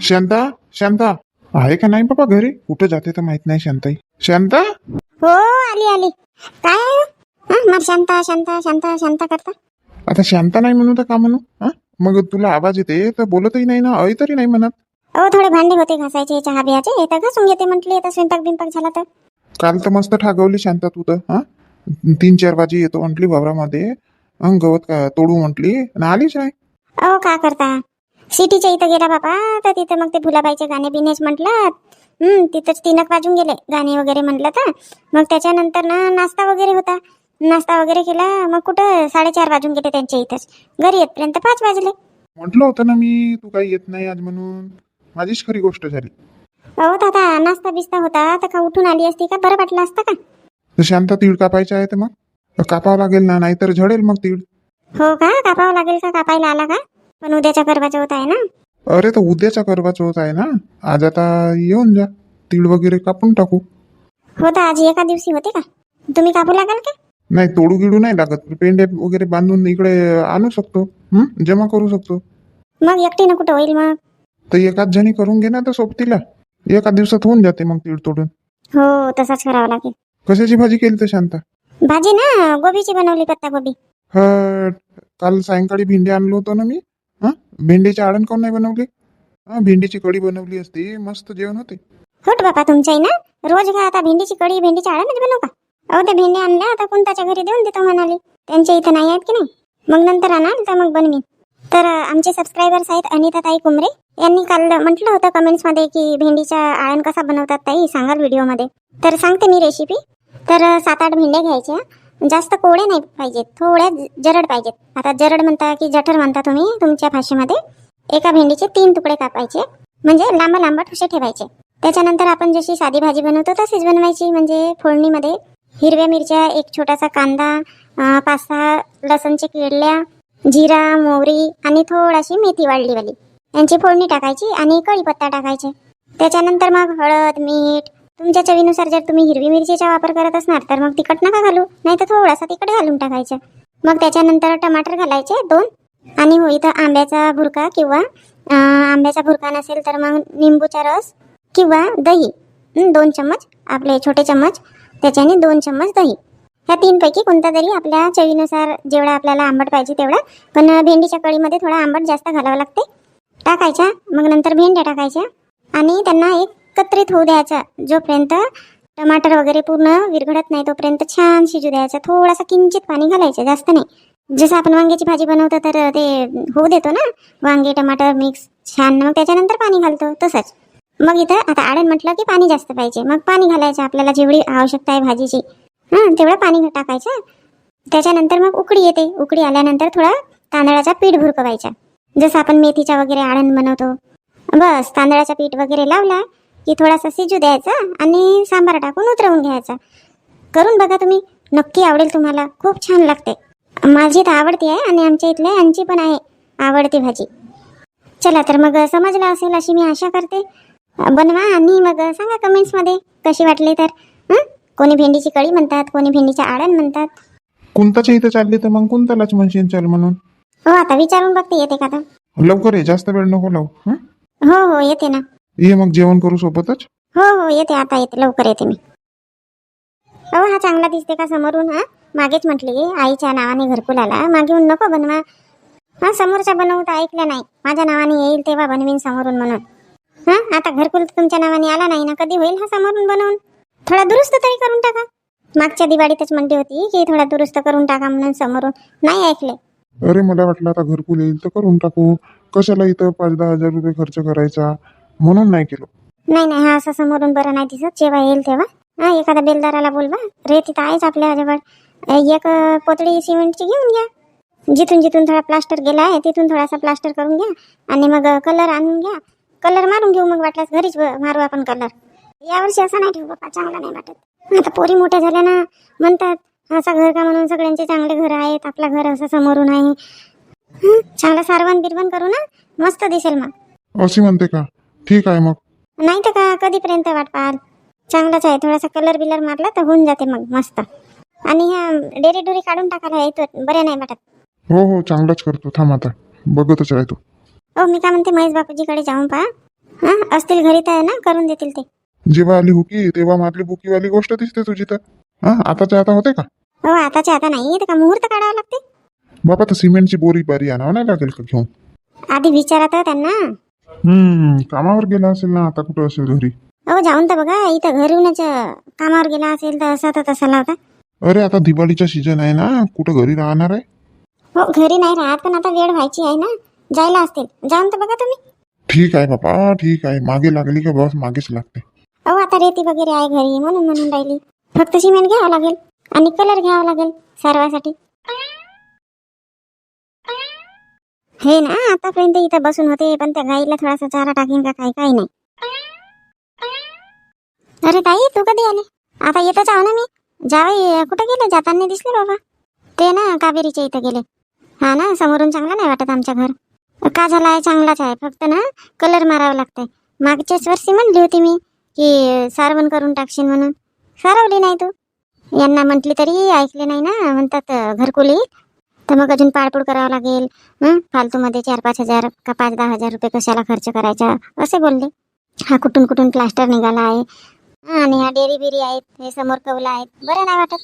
शांता शांता. आहे का नाही बाबा घरी? कुठं जाते तर माहीत नाही शांताई. शांता? हो आली आली. काय हा शांता शांता शांता शांता करता. आता शांता नाही म्हणू तर का म्हणू? हा? मग तुला आवाज येते तर बोलतही नाही ना ऐ तरी नाही म्हणत. अहो थोडे भांडे होते घासायचे चहा बियाचे. तर घासून घेते म्हटली आता स्वयंपाक बिंपाक झाला तर. काल तर मस्त ठागवली शांता तू तर हा? तीन चार वाजी येतो म्हटली वावरामध्ये. गवत का तोडू म्हटली. आणि आलीच नाही. अहो का करता? सिटीच्या इथं गेला बाबा तर तिथं मग ते भुलाबाईचे गाणे बिनेच म्हटलं. हम्म तिथंच तीनक वाजून गेले गाणे वगैरे म्हटलं तर. मग त्याच्यानंतर ना नाश्ता वगैरे होता. नाश्ता वगैरे केला. मग कुठं? साडेचार वाजून गेले त्यांच्या इथंच. घरी येतपर्यंत पाच वाजले. म्हटलं होतं ना मी तू काही येत नाही आज म्हणून. माझीच खरी गोष्ट झाली. अहो दादा नाश्ता बिस्ता होता. तर का उठून आली असती का? बरं वाटलं असतं का? तर शांता तीळ कापायचा आहे तर मग कापावं लागेल ना? नाहीतर झडेल मग तीळ. हो का? कापावं लागेल का? कापायला आला का? पण उद्याच्या करवाचा होत आहे ना? अरे तर उद्याचा करवा चौथ आहे ना? आज आता येऊन जा. तीळ वगैरे कापून टाकू. हो तर आज एका दिवशी होते का? तुम्ही कापू लागाल का? नाही तोडू गिडू नाही लागत. पेंडे वगैरे बांधून इकडे आणू शकतो. हं? जमा करू शकतो. मग एकटीनं कुठं होईल मग? तर एकाच जणी करून घे ना तर सोबतीला. एका दिवसात होऊन जाते मग तीळ तोडून. हो तसाच करावं लागेल. कशाची भाजी केली तर शांता? भाजी ना गोबीची बनवली पत्ता गोबी हट काल सायंकाळी भेंडी आणलो होतो ना मी. भेंडीची आळण कोण नाही बनवली? हा भेंडीची कढी बनवली असती. मस्त जेवण होते. होट बापा तुमच्या ना रोज घ्या आता भेंडीची कढी भेंडीची आळणच बनवू का? अहो त्या भेंडी आणल्या आता कोणताच्या घरी देऊन देतो म्हणाले. त्यांच्या इथं नाही आहेत की नाही? मग नंतर आणाल तर मग बनवीन. तर आमचे सबस्क्रायबर्स आहेत अनिता ताई कुमरे यांनी काल म्हटलं होतं कमेंट्समध्ये की भेंडीचा आळण कसा बनवतात ताई सांगाल व्हिडिओमध्ये तर सांगते मी रेसिपी तर सात आठ भेंड्या घ्यायच्या. जास्त कोळे नाही पाहिजेत थोड्या जरड पाहिजेत. आता जरड म्हणता की जठर म्हणता तुम्ही तुमच्या भाषेमध्ये. एका भेंडीचे तीन तुकडे कापायचे म्हणजे लांब लांब ठुसे ठेवायचे. त्याच्यानंतर आपण जशी साधी भाजी बनवतो तशीच बनवायची म्हणजे फोडणीमध्ये हिरव्या मिरच्या एक छोटासा कांदा पाच सहा लसणचे किडल्या जिरा मोहरी आणि थोडीशी मेथी वाढलीवाली यांची फोडणी टाकायची आणि कढीपत्ता टाकायचे. त्याच्यानंतर मग हळद मीठ तुमच्या चवीनुसार जर तुम्ही हिरवी मिरचीचा वापर करत असणार तर मग तिखट नका घालू. नाही तर थोडासा तिखट घालून टाकायचं. मग त्याच्यानंतर टमाटर घालायचे दोन. आणि हो इथं आंब्याचा भुरका किंवा आंब्याचा भुरका नसेल तर मग निंबूचा रस किंवा दही. दोन चम्मच. आपले छोटे चम्मच. त्याच्याने दोन चम्मच दही. ह्या तीनपैकी कोणता तरी आपल्या चवीनुसार जेवढा आपल्याला आंबट पाहिजे तेवढा. पण भेंडीच्या कळीमध्ये थोडा आंबट जास्त घालावं लागते. टाकायच्या मग नंतर भेंड्या टाकायच्या. आणि त्यांना एक एकत्रित होऊ द्यायचा. जोपर्यंत टमाटर वगैरे पूर्ण विरघडत नाही तोपर्यंत छान शिजू द्यायचा. थोडासा किंचित पाणी घालायचं जास्त नाही. जसं आपण वांग्याची भाजी बनवतो तर ते होऊ देतो ना? वांगे टमाटर मिक्स छान. मग त्याच्यानंतर पाणी घालतो तसंच. मग इथं आता आडण म्हटलं की पाणी जास्त पाहिजे. मग पाणी घालायचं आपल्याला जेवढी आवश्यकता आहे भाजीची. हां तेवढं पाणी टाकायचं. त्याच्यानंतर मग उकडी येते. उकडी आल्यानंतर थोडा तांदळाचा पीठ भुरकवायचा. जसं आपण मेथीचा वगैरे आळण बनवतो. बस तांदळाचा पीठ वगैरे लावला. की थोडासा शिजू द्यायचा आणि सांबार टाकून उतरवून घ्यायचा. करून बघा तुम्ही. नक्की आवडेल तुम्हाला. खूप छान लागते. माझी तर आवडती आहे आणि आमच्या इथल्या यांची पण आहे आवडती भाजी. चला तर मग समजलं असेल अशी मी आशा करते. बनवा आणि मग सांगा कमेंट्समध्ये कशी वाटली तर. हं? कोणी भेंडीची कढी म्हणतात कोणी भेंडीच्या आळण म्हणतात. कोणताच्या इथं चालली तर मग कोणतालाच म्हणशील चाल म्हणून? हो आता विचारून बघते येते का तर लवकर ये जास्त वेळ नको लावू. हं? हो हो येते ना. ये मग जेवण करू सोबतच? हो हो येते आता येते लवकर येते मी. हो हा चांगला दिसते का समोरून हा? मागेच म्हटली आईच्या नावाने घरकुल आला. मागे येऊन नको बनवा. हा समोरचा बनवू तर ऐकलं नाही. माझ्या नावाने येईल तेव्हा बनवीन समोरून म्हणून. हा आता घरकुल तुमच्या नावाने आला नाही ना कधी होईल हा समोरून बनवून? थोडा दुरुस्त तरी करून टाका. मागच्या दिवाळीतच म्हणली होती की थोडा दुरुस्त करून टाका म्हणून समोरून. नाही ऐकले. अरे मला वाटलं आता घरकुल येईल तर करून टाकू. कशाला इथं पाच दहा हजार रुपये खर्च करायचा? म्हणून नाही केलं. नाही नाही हा असं समोरून बरं नाही दिसत. जेव्हा येईल तेव्हा. हा एखाद्या बेलदाराला बोलवा. रे तिथं आहेच आपल्याजवळ एक पोतळी सिमेंटची घेऊन घ्या. जिथून जिथून थोडा प्लास्टर गेला आहे तिथून थोडासा प्लास्टर करून घ्या. आणि मग कलर आणून घ्या. कलर मारून घेऊ मग वाटल्यास घरीच मारू आपण कलर. यावर्षी असं नाही ठेवू बाप्पा चांगला नाही वाटत. आता पोरी मोठ्या झाल्या ना म्हणतात असा घर का म्हणून सगळ्यांचे चांगले घर आहेत आपला घर असं समोरून आहे. चांगला सारवण बिरवण करू ना? मस्त दिसेल मग. अशी म्हणते का? ठीक आहे मग. नाही तर का कधीपर्यंत वाट पाहाल? चांगलाच आहे थोडासा कलर बिलर मारला तर होऊन जाते मग मस्त. आणि ह्या डेरे डोरी काढून टाकायला येतो बरे नाही वाटत. हो हो चांगलाच करतो. थांब आता बघतच राहतो. हो मी काय म्हणते महेश बापूजीकडे जाऊन पहा. हा असतील घरी तर ना करून देतील ते. जेव्हा आली हुकी तेव्हा मारली बुकीवाली गोष्ट दिसते तुझी तर. हा आताच्या आता होते का? हो आताच्या आता नाही तर का मुहूर्त काढावा लागते? बाबा तर सिमेंटची बोरी बारी आणावं नाही लागेल का घेऊन? आधी विचारा तर त्यांना. हम्म कामावर गेला असेल ना आता कुठं असेल घरी? हो जाऊन तर बघा इथं घरी येऊनच अं, कामावर गेला असेल तर असा तर तसा लावता. अरे आता दिवाळीचा सीजन आहे ना कुठं घरी राहणार आहे? हो घरी नाही राहत पण आता वेळ व्हायची आहे ना जायला असतील. जाऊन तर बघा तुम्ही. ठीक आहे बाबा ठीक आहे. मागे लागली का बस? मागेच लागते. अहो आता रेती वगैरे आहे घरी म्हणून म्हणून राहिली. फक्त सिमेंट घ्यावं लागेल आणि कलर घ्यावा लागेल सारवासाठी. हे ना आतापर्यंत इथं बसून होते पण त्या गाईला थोडासा चारा टाकीन का काही काही नाही. अरे ताई तू कधी आले? आता येतच आहो ना मी. जावे कुठं गेले? जाताना दिसले बाबा. ते ना कावेरीच्या इथं गेले. हा ना समोरून चांगला नाही वाटत आमच्या घर. का झाला आहे? चांगलाच आहे. फक्त ना कलर मारावं लागतंय. मागच्याच वर्षी म्हणली होती मी की सारवण करून टाकशील म्हणून. सारवली नाही तू. यांना म्हटली तरी ऐकले नाही ना म्हणतात घरकुली तर मग अजून पाळपूळ करावं लागेल. हं? फालतूमध्ये चार पाच हजार का पाच दहा हजार रुपये कशाला खर्च करायचा? असे बोलले. हा कुठून कुठून प्लास्टर निघाला आहे. आणि हा डेरी बिरी आहेत हे समोर कवला आहेत. बरं नाही वाटत.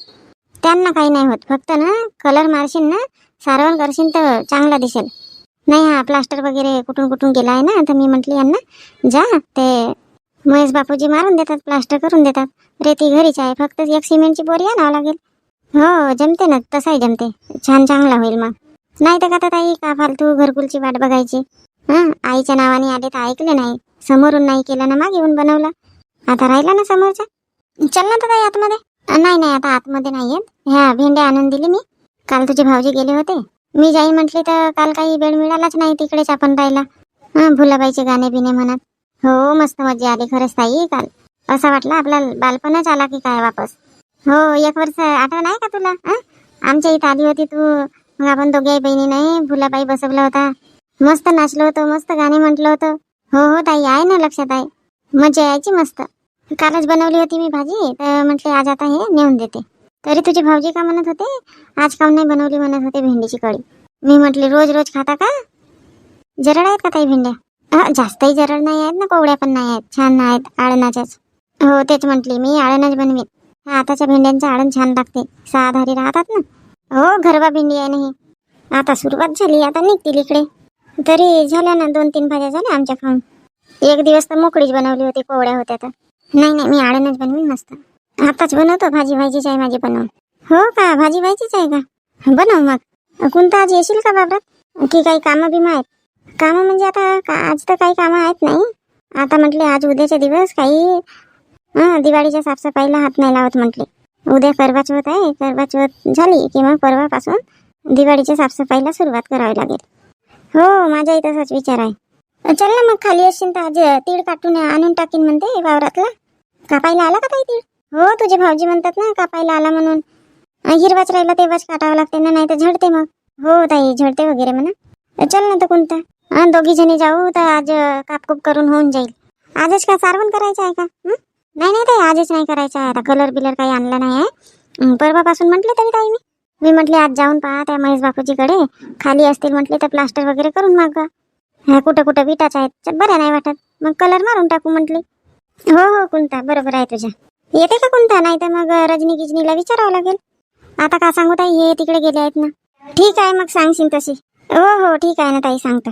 त्यांना काही नाही होत. फक्त ना कलर मारशील ना सारवण करशील तर चांगला दिसेल. नाही हा प्लास्टर वगैरे कुठून कुठून गेला आहे ना? तर मी म्हटली यांना जा ते महेश बापूजी मारून देतात प्लास्टर करून देतात. रेती घरीच आहे. फक्त एक सिमेंटची बोरी आणावं लागेल. हो जमते ना. तसाही जमते. छान चांगला होईल मग. नाही तर का ताई का फालतू घरकुलची वाट बघायची? हं? आईच्या नावाने आले तर ऐकले नाही. समोरून नाही केलं ना मागे येऊन बनवलं. आता राहिला ना समोरचा? चल ना तर ताई आतमध्ये. नाही नाही आता आतमध्ये नाही आहेत ह्या भेंड्या आणून दिली मी. काल तुझे भाऊजी गेले होते. मी जाई म्हटले तर काल काही वेळ मिळालाच नाही तिकडेच आपण राहिला. हं भुलाबाईचे गाणे बिणे म्हणत. हो मस्त मजा आली खरंच ताई काल. असं वाटलं आपला बालपणच आला की काय वापस. हो एक वर्ष आठवण आहे का तुला? आमच्या इथं आली होती तू. मग आपण दोघी बहिणी नाही भुलाबाई बसवला होता. मस्त नाचलो होतो मस्त गाणे म्हटलं होतं. हो हो ताई आहे ना लक्षात आहे. मजा यायची मस्त. कालच बनवली होती मी भाजी तर म्हटले आज आता हे नेऊन देते. तरी तुझे भाऊजी का म्हणत होते? आज काऊन नाही बनवली म्हणत होते भेंडीची कढी. मी म्हटले रोज रोज खाता का? जरड आहेत का ताई भेंड्या? जास्तही जरड नाही आहेत ना कोवड्या पण नाही आहेत. छान आहेत आळणाच्याच. हो तेच म्हटली मी आळणच बनवीन. हा आताच्या भेंड्यांचं आळण छान लागते. सहाधारी राहतात ना? हो घरवा भेंडी आहे नाही आता सुरुवात झाली आता निघतील इकडे. तरी झाल्या ना दोन तीन भाज्या झाल्या आमच्या खाऊन. एक दिवस तर मोकळीच बनवली होती कोवड्या होत्या तर. नाही नाही मी आळणच बनवीन मस्त. आताच बनवतो भाजी भाजीच आहे माझी बनवून. हो का भाजी भाजीच आहे का? बनव मग. कोणता आज येशील का बाबरात? की काही कामं बिमं आहेत? कामं म्हणजे आता का आज तर काही कामं आहेत नाही. आता म्हटले आज उद्याचे दिवस काही हां दिवाळीच्या साफसफाईला हात नाही लावत म्हटले. उद्या करवा चौथ आहे करवा चौथ झाली की मग परवापासून दिवाळीच्या साफसफाईला सुरुवात करावी लागेल. हो माझ्या तसाच विचार आहे. चल ना मग खाली असशील तर आज तीळ काटून आणून टाकीन म्हणते वावरातला. कापायला आला का ताई तीळ? हो तुझे भाऊजी म्हणतात ना कापायला आला म्हणून. हिरवाच राहिला तेव्हाच काटावं लागते ना नाही तर झडते मग. हो ताई झडते वगैरे म्हणा. चल ना तर कोणता. हा दोघी जणी जाऊ तर आज कापकूप करून होऊन जाईल. आजच का सारवण करायचं आहे का? नाही नाही ताई आजच नाही करायचं. आहे आता कलर बिलर काही आणला नाही आहे. परवापासून म्हटले तरी ताई मी. मी म्हटले आज जाऊन पहा त्या महेश बापूजीकडे. खाली असतील म्हटले तर प्लास्टर वगैरे करून मागा ह्या कुठं कुठं? विटाच आहेत. च- बऱ्या नाही वाटत. मग कलर मारून टाकू म्हटले. हो हो कोणता बरोबर आहे तुझ्या. येते का कोणता नाही तर मग रजनी गिजनीला विचारावं लागेल. आता का सांगू ताई? हे तिकडे गेले आहेत ना. ठीक आहे मग सांगशील तशी. हो हो ठीक आहे ना ताई सांगता.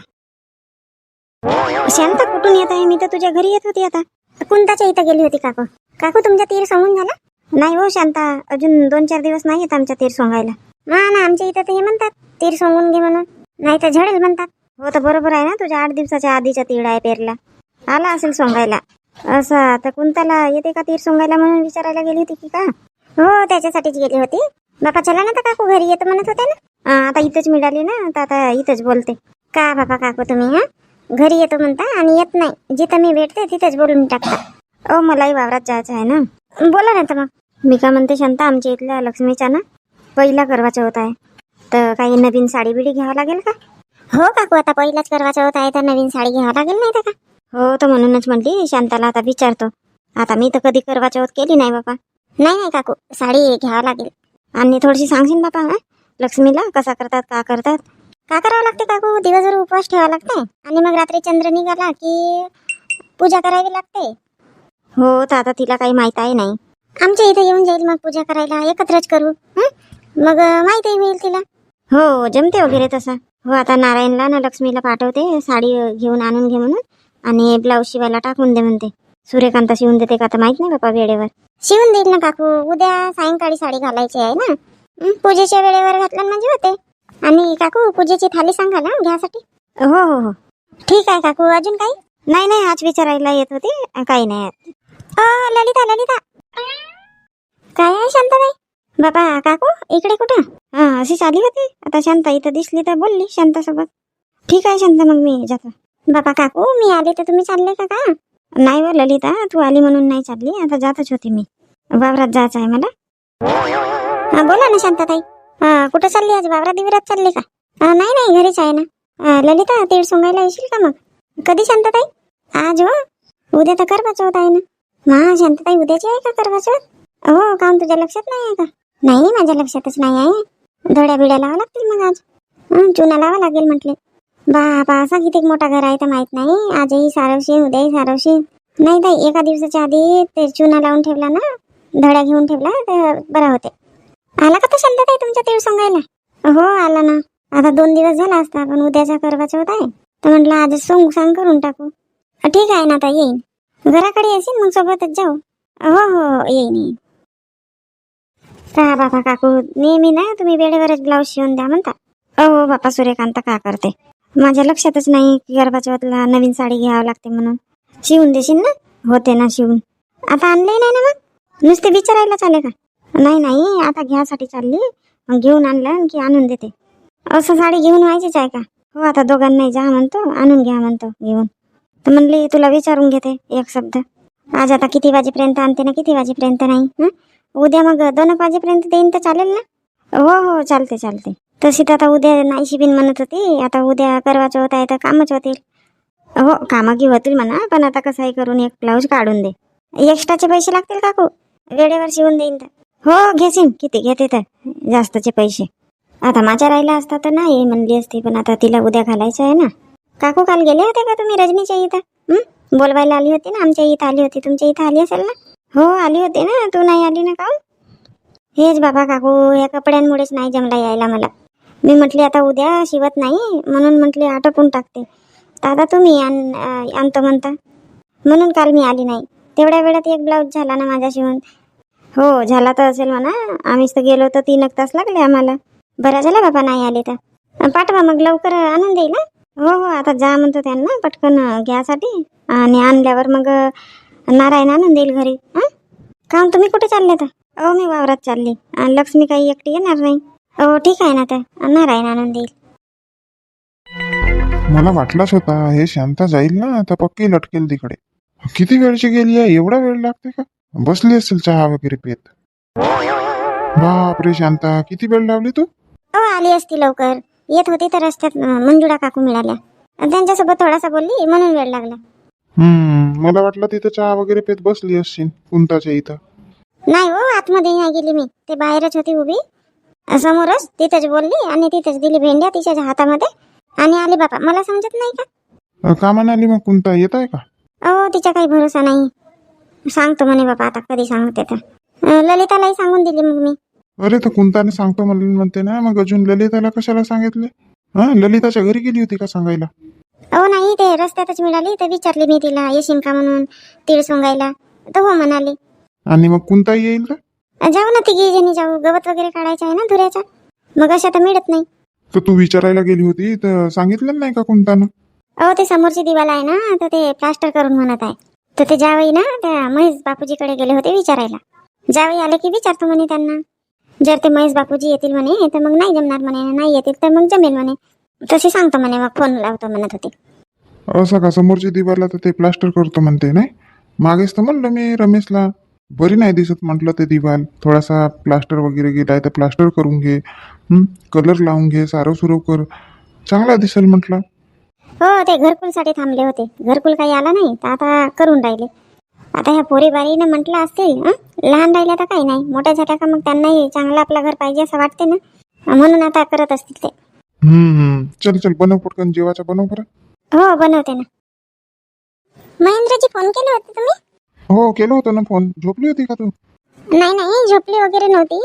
शांता कुठून येत आहे? मी तर तुझ्या घरी येत होती आता. कुंताच्या इथं गेली होती काकू. काकू तुमचा तीर सोंगून झाला? नाही हो शांता अजून दोन चार दिवस नाही येत आमच्या तीर सोंगायला. ना ना आमच्या इथं तर हे म्हणतात तीर सोंगून घे म्हणून. नाही तर झडेल म्हणतात. हो तर बरोबर आहे ना तुझ्या आठ दिवसाच्या आधीचा तीळ आहे पेरला. आला असेल सोंगायला. असं तर कुंताला येते का तीर सोंगायला म्हणून विचारायला गेली होती की का? हो त्याच्यासाठीच गेली होती. बापा चला ना तर काकू घरी येतं म्हणत होते ना. आता इथंच मिळाली ना तर आता इथंच बोलते. का बापा काकू तुम्ही हा? घरी येतो म्हणता आणि येत नाही. जिथं मी भेटते तिथेच बोलून टाकता. ओ मलाही वावरात जायचं आहे ना? बोला ना तर मग मी का म्हणते शांता आमच्या इथल्या लक्ष्मीच्या ना पहिला करवा चौथ आहे. तर काही नवीन साडी बिडी घ्यावं लागेल का? हो काकू आता पहिलाच करवा चौथ आहे तर नवीन साडी घ्यावं लागेल नाही तर का? हो तर म्हणूनच म्हणली शांताला आता विचारतो. आता मी तर कधी करवा चौथ केली नाही बापा. नाही नाही काकू साडी घ्यावं लागेल. आणि थोडीशी सांगशील बापा लक्ष्मीला कसा करतात का करतात? का करावं लागते काकू? दिवसभर उपवास ठेवावा लागते. आणि मग रात्री चंद्र निघाला की पूजा करावी लागते. हो तर आता तिला काही माहीत आहे नाही. आमच्या इथे येऊन जाईल मग पूजा करायला एकत्रच करू? मग अं, माहितही होईल तिला. हो जमते वगैरे तसं. हो आता नारायणला ना लक्ष्मीला पाठवते साडी घेऊन आणून घे म्हणून. आणि ब्लाऊज शिवायला टाकून दे म्हणते. सूर्यकांत शिवून देते का तर माहीत नाही बापा वेळेवर. शिवून देईल ना काकू. उद्या सायंकाळी साडी घालायची आहे ना. पूजेच्या वेळेवर घातलं म्हणजे होते. आणि काकू पूजेची थाली सांगा ना घ्यासाठी. हो हो हो. ठीक आहे काकू अजून काही? नाही नाही आज विचारायला येत होते काही नाही ललिता ललिता. काय आहे शांताबाई? बाबा काकू इकडे कुठं? हा अशीच आली होती. आता शांता इथं दिसली तर बोलली शांतासोबत. ठीक आहे शांता मग मी जातो. बाबा काकू मी आले तर तुम्ही चालले का का? नाही व ललिता तू आली म्हणून नाही चालली. आता जातच होती मी. वावरात जायचं आहे मला. हा बोला ना शांताताई. हा कुठं चालली आज? वावरात दिवरात चालली का? नाही नाही घरीच आहे ना. ललिता तीळ सोंगायला येशील का मग? कधी शांतताई? आज हो? उद्या तर करवा चौथ आहे ना. मा शांतताई उद्याची आहे का करवा चौथ हो काम तुझ्या लक्षात नाही आहे का? नाही माझ्या लक्षातच नाही आहे. धड्या बिड्या लावा लागतील मग आज. चुना लावा लागेल म्हटले. बापा असा किती मोठा घर आहे तर माहीत नाही. आजही सारवशील उद्याही सारवशील नाही ताई एका दिवसाच्या आधी ते चुना लावून ठेवला ना धड्या घेऊन ठेवला तर बरा होते. आला का तर काय तुमच्या तीळ सोंगायला? हो आला ना. आता दोन दिवस झाला असता पण उद्याचा करवा चौथ आहे. तर म्हटलं आज सोंग सांग करून टाकू. ठीक आहे ना आता येईन. घराकडे येशील मग सोबतच जाऊ. हो हो, हो येईन येईन. का बाबा काकू नेहमी ना तुम्ही वेळेवरच ब्लाऊज शिवून द्या म्हणता. अहो बापा सूर्यकांत का करते? माझ्या लक्षातच नाही की गरबाचवतला नवीन साडी घ्यावं लागते म्हणून. शिवून देशील ना? होते ना शिवून. आता आणले नाही ना मग? नुसते विचारायला आले का? नाही नाही आता घ्यासाठी चालली. मग घेऊन आणलं की आणून देते. असं साडी घेऊन व्हायचीच आहे का? हो आता दोघांनाही जा म्हणतो आणून घ्या म्हणतो घेऊन. तर म्हणली तुला विचारून घेते एक शब्द. आज आता किती वाजेपर्यंत आणते ना किती वाजेपर्यंत नाही उद्या मग दोन एक वाजेपर्यंत देईन तर चालेल ना? हो हो चालते चालते. तशी तर आता उद्या नाहीशी बिन म्हणत होती. आता उद्या करवा होत आहे तर कामच होतील. हो कामं की होतील म्हणा पण आता कसंही करून एक ब्लाऊज काढून दे. एक्स्ट्राचे पैसे लागतील काकू वेळेवर शिवून देईन तर. हो घेशीन. किती? घेते तर. जास्तचे पैसे. आता माझ्या राहिला असता तर नाही म्हणली असती पण आता तिला उद्या घालायचं आहे ना. काकू काल गेले होते का तुम्ही रजनीच्या इथं? बोलवायला आली होती ना आमच्या इथं आली होती. तुमच्या इथं आली असेल ना? हो आली होती ना. तू नाही आली ना का हेच बाबा काकू या कपड्यांमुळेच नाही जमला यायला मला. मी म्हटली आता उद्या शिवत नाही. म्हणून म्हटली आटोपून टाकते. तर आता तुम्ही आण आणतो म्हणता. म्हणून काल मी आली नाही. तेवढ्या वेळात एक ब्लाऊज झाला ना माझा शिवून हो झाला तर असेल म्हणा. आम्हीच तर गेलो तर तीन एक तास लागले आम्हाला. बरा झाला बाबा नाही आले तर. पाठवा मग लवकर आणून देईल ना हो हो आता जा म्हणतो त्यांना पटकन घ्यासाठी. आणि आणल्यावर मग नारायण आणून देईल घरी हां? काम तुम्ही कुठे चालले तर अहो मी वावरात चालली. आणि लक्ष्मी काही एकटी येणार नाही. हो ठीक आहे ना तर. नारायण आणून देईल. मला वाटलाच होता हे शांता जाईल ना आता पक्की लटकेल तिकडे. किती वेळची गेली आहे? एवढा वेळ लागते का? बसली असेल चहा वगैरे पेत. बापरे शांता किती वेळ लावली तू? हो आली असती लवकर. येत होती तर रस्त्यात अं, मंजुळा काकू मिळाल्या. अन् त्यांच्यासोबत थोडासा बोलली म्हणून वेळ लागला. हम्म मला वाटलं तिथं चहा वगैरे पेत बसली असशील कुंताच्या इथं. नाही हो आतमध्ये नाही गेली मी. ते बाहेरच होती उभी. समोरच तिथंच बोलली आणि तिथंच दिली भेंड्या तिच्या हातामध्ये. आणि आली बापा मला समजत नाही का? अं, कामानं आली मग कुंता येत आहे का? अहो तिचा काही भरोसा नाही. सांगतो म्हणे बाबा आता कधी सांगते तर. ललितालाही सांगून दिली मग मी. अरे तर कुंताने सांगतो म्हणून म्हणते ना मग अजून ललिताला कशाला सांगितले? हा ललिताच्या घरी गेली होती का सांगायला? अहो नाही ते रस्त्यातच मिळाली तर विचारली मी तिला येशील का म्हणून तीळ सोंगायला. तर हो म्हणाली. आणि मग कुंता येईल का? जाऊ ना तिघी जणी जाऊ गवत वगैरे काढायचा आहे ना धुऱ्याचा. मग अशा तर मिळत नाही. तर तू विचारायला गेली होती तर सांगितलं नाही का कुंतानं? अहो ते समोरची दिवाल आहे ना तर ते प्लास्टर करून म्हणत आहे. तर ते जावई ना त्या महेश बापूजीकडे गेले होते विचारायला. जावई आले की विचारतो म्हणे त्यांना. जर ते महेश बापूजी येतील म्हणे तर मग नाही जमणार म्हणे नाही येतील तर मग जमेल म्हणे. तसे सांगतो म्हणे मग फोन लावतो म्हणत होते. असं का समोरची दिवाला तर ते प्लास्टर करतो म्हणते नाही? मागेच तर म्हणलं मी रमेशला. बरी नाही दिसत म्हटलं ते दिवाल. थोडासा प्लास्टर वगैरे गेलाय तर प्लास्टर करून घे. कलर लावून घे सारं सुरव कर. चांगला दिसेल म्हटलं. हो ते घरकुलसाठी थांबले होते. घरकुल काही आला नाही तर आता करून राहिले. आता ह्या पोरी बारीने म्हटलं असतील हं? लहान राहिल्या तर काही नाही. मोठ्या झाल्या का मग त्यांनाही चांगलं आपलं घर पाहिजे असं वाटते ना? म्हणून आता करत असतील ते. हम्म चल चल बनव पटकन जेवाचं बनव बरं. हो बनवते ना. महेंद्रजी फोन केले होते तुम्ही? हो केलं होतं ना फोन झोपली होती का तू? नाही नाही झोपली वगैरे नव्हती.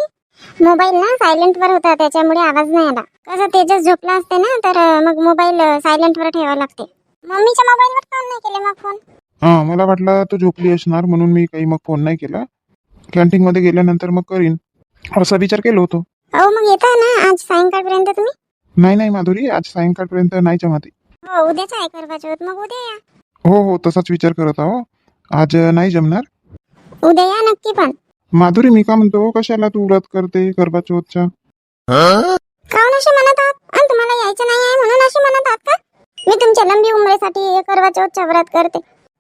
मोबाईल ना सायलेंट वर होता त्याच्यामुळे आवाज नाही आला. कसं तेजस झोपला असते ना तर मग मोबाईल सायलेंट वर ठेवावा लागते. मम्मीच्या मोबाईलवर काऊन नाही केले मग फोन हा मला वाटलं तू झोपली असणार म्हणून मी काही मग फोन नाही केला. कॅन्टीन मध्ये गेल्यानंतर मग करीन. असा विचार केलो होतो. अहो मग येता ना आज सायंकाळपर्यंत तुम्ही? नाही नाही माधुरी आज सायंकाळपर्यंत नाही जमत. हो उद्याच आहे करवा चौथ मग उद्या या. हो हो तसाच विचार करत आहो. आज नाही जमणार. उद्या या नक्की पण. माधुरी मी का म्हणतो कशाला तू व्रत करते करबा चौथच्या काऊन असे म्हणत आहात? आणि तुम्हाला यायचं नाही आहे म्हणून असे म्हणत आहात का? मी तुमच्या लंबी उमरेसाठी करवा चौथचा व्रत करते.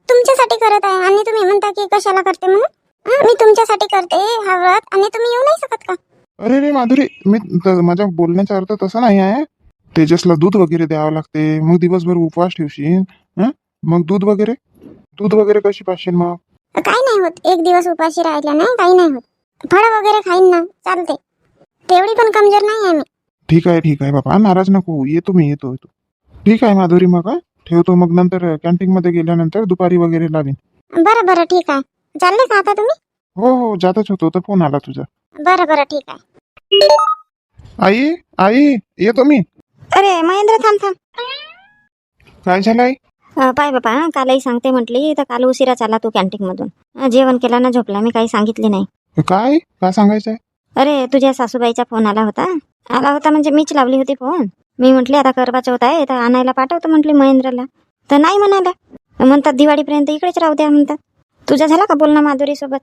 तुमच्यासाठी करत आहे आणि तुम्ही म्हणता की कशाला करते म्हणून? हं, मी तुमच्यासाठी करते हा व्रत आणि तुम्ही येऊ नाही शकत का? अरे रे माधुरी मी त- माझ्या बोलण्याचा अर्थ तसा नाही आहे. तेजसला दूध वगैरे द्यावं लागते. मग दिवसभर उपवास ठेवशील. हं? मग दूध वगैरे? दूध वगैरे कशी पाचशील मग? काही नाही होत. एक दिवस उपाशी राहिला नाही काही नाही होत. फळं वगैरे खाईन ना चालते. तेवढी पण कमज़ोर नाही आहे मी. ठीक आहे ठीक आहे बाबा. नाराज़ नको. येतो मी येतो येतो. ठीक आहे माधुरी मग हा? ठेवतो. मग नंतर कॅन्टीन मध्ये गेल्यानंतर दुपारी वगैरे लावीन. बरं बरं ठीक आहे. चालले का आता तुम्ही? हो हो जातच होतो. तर फ़ोन आला तुझा. बरं बरं ठीक आहे. आई आई येतो मी. अरे महेंद्र थांब थांब. काय झालं आई? पाय बापा कालही सांगते म्हटली तर काल उशिरा चाला तू कॅन्टीन मधून अ, जेवण केला ना झोपला मी काही सांगितले नाही. काय? काय सांगायचं अरे तुझ्या सासूबाईचा फोन आला होता. आला होता म्हणजे मीच लावली होती फोन. मी म्हटली आता करवा चौथ आहे तर आणायला पाठवतो म्हटली महेंद्रला. तर नाही म्हणाला म्हणतात दिवाळीपर्यंत इकडेच राहू द्या म्हणतात. तुझा झाला का बोलणं माधुरी सोबत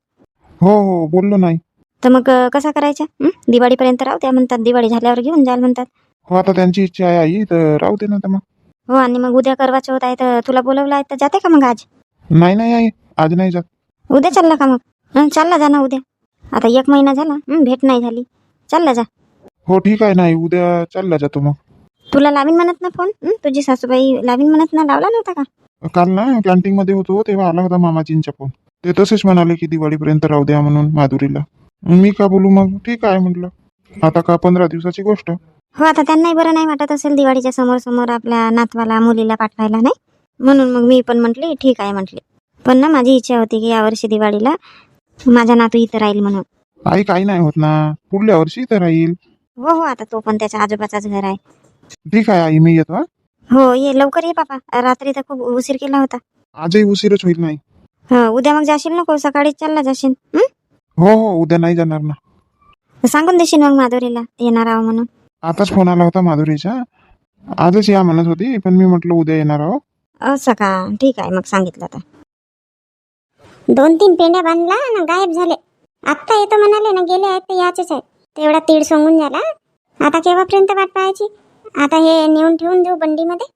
हो हो बोललो नाही. तर मग कसा करायचा? दिवाळीपर्यंत राहू द्या म्हणतात. दिवाळी झाल्यावर घेऊन जाल म्हणतात. हो आता त्यांची इच्छा आहे आई तर राहू दे ना मग. हो आणि मग उद्या करवा चौथ आहे तर तुला बोलवलं आहे तर जाते का मग आज? नाही नाही आई आज नाही जात. उद्या चालला का मग? हं, चालला जा ना उद्या. आता एक महिना झाला हं, भेट नाही झाली. चालला जा. हो ठीक आहे नाही उद्या चालला जातो मग. तुला लावीन म्हणत ना फोन? हं, तुझी सासूबाई लावीन म्हणत ना लावला नव्हता का? काल ना कॅन्टीन मध्ये होतो तेव्हा आला होता मामाजींचा फोन. ते तसेच म्हणाले की दिवाळीपर्यंत राहू द्या म्हणून माधुरीला. मी का बोलू मग? ठीक आहे म्हटलं. आता का पंधरा दिवसाची गोष्ट? हो आता त्यांनाही बरं नाही वाटत असेल दिवाळीच्या समोर समोर आपल्या नातवाला मुलीला पाठवायला नाही? म्हणून मग मी पण म्हटली ठीक आहे म्हटली. पण ना माझी इच्छा होती की यावर्षी दिवाळीला माझा नातू इथं राहील म्हणून. आई काही नाही होत ना. पुढल्या वर्षी तर राहील. हो हो आता तो पण त्याच्या आजोबाचाच घर आहे. ठीक आहे आई मी येतो हा. हो ये लवकर ये बाबा रात्री तर खूप उशीर केला होता. आजही उशीरच होईल नाही. हो उद्या मग जाशील नको सकाळीच चालला जाशील हं? हो हो उद्या नाही जाणार ना. सांगून देशील मग माधुरीला येणार आहो म्हणून. आताच फोन आला होता माधुरीचा. आजच या म्हणत होती पण मी म्हटलं उद्या येणार आहो. असं का ठीक आहे मग सांगितलं तर दोन तीन पेंड्या बांधला ना गायब झाले. आत्ता येतो म्हणाले ना गेले आहेत तर याचेच आहेत. तेवढा तीड सोंगून झाला. आता केव्हापर्यंत वाट पाहायची? आता हे नेऊन ठेवून देऊ बंडीमध्ये?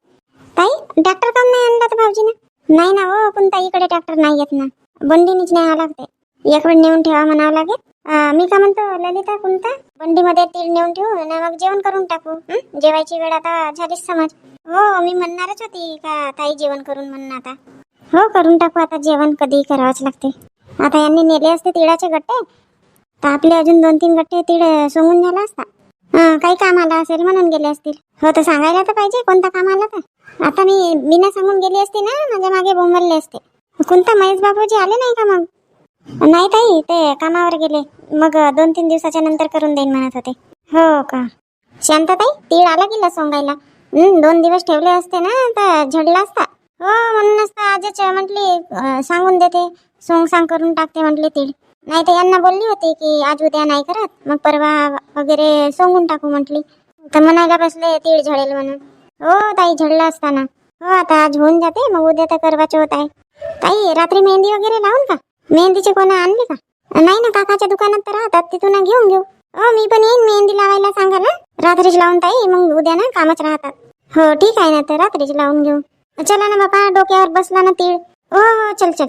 ताई डॉक्टर काम नाही आणला तर भाऊजीने? नाही ना हो पण इकडे डॉक्टर नाही येत ना. बंडीनीच न्यावं लागते एक वेळ नेऊन ठेवा म्हणावं लागेल. मी का म्हणतो ललिता कोणता बंडीमध्ये तीळ नेऊन ठेवू आणि मग जेवण करून टाकू? जेवायची वेळ आता झालीच समज. हो मी म्हणणारच होती का ताई जेवण करून म्हणून आता. हो करून टाकू आता जेवण कधी करावंच लागते. आता यांनी नेले असते तिळाचे गट्टे. तर आपले अजून दोन तीन गट्टे तिळ सोंगून झाला असता. हा काही काम आला असेल म्हणून गेले असतील. हो तर सांगायला तर पाहिजे कोणता काम आला तर. आता मी बिना सांगून गेली असते ना माझ्या मागे बोंबलले असते. कोणता महेश बाबूजी आले नाही का मग? नाही ताई ते कामावर गेले. मग दोन तीन दिवसाच्या नंतर करून देईन म्हणत होते. हो का? शांताताई तीळ आला गेला सोंगायला? दोन दिवस ठेवले असते ना तर झडला असता. हो म्हणूनच तर आजच म्हटली अं, सांगून देते. सोंग सांग करून टाकते म्हटली तीळ. नाही तर यांना बोलली होती की आज उद्या नाही करत मग परवा वगैरे सोंगून टाकू म्हटली. तर म्हणायला बसले तीळ झडेल म्हणून. हो ताई झडला असताना. हो आता आज होऊन जाते मग उद्या तर करवा चौथ आहे. ताई रात्री मेहंदी वगैरे लावून का? मेहंदीचे कोण आणले का? नाही ना काकाच्या दुकानात तर राहतात तिथून घेऊन घेऊ. हो मी पण येईन मेहंदी लावायला सांगा ना रात्रीच लावून ताई मग उद्या ना कामच राहतात. हो ठीक आहे ना तर रात्रीच लावून घेऊ. चला ना बापा डोक्यावर बसला ना तीळ. हो हो चल चल.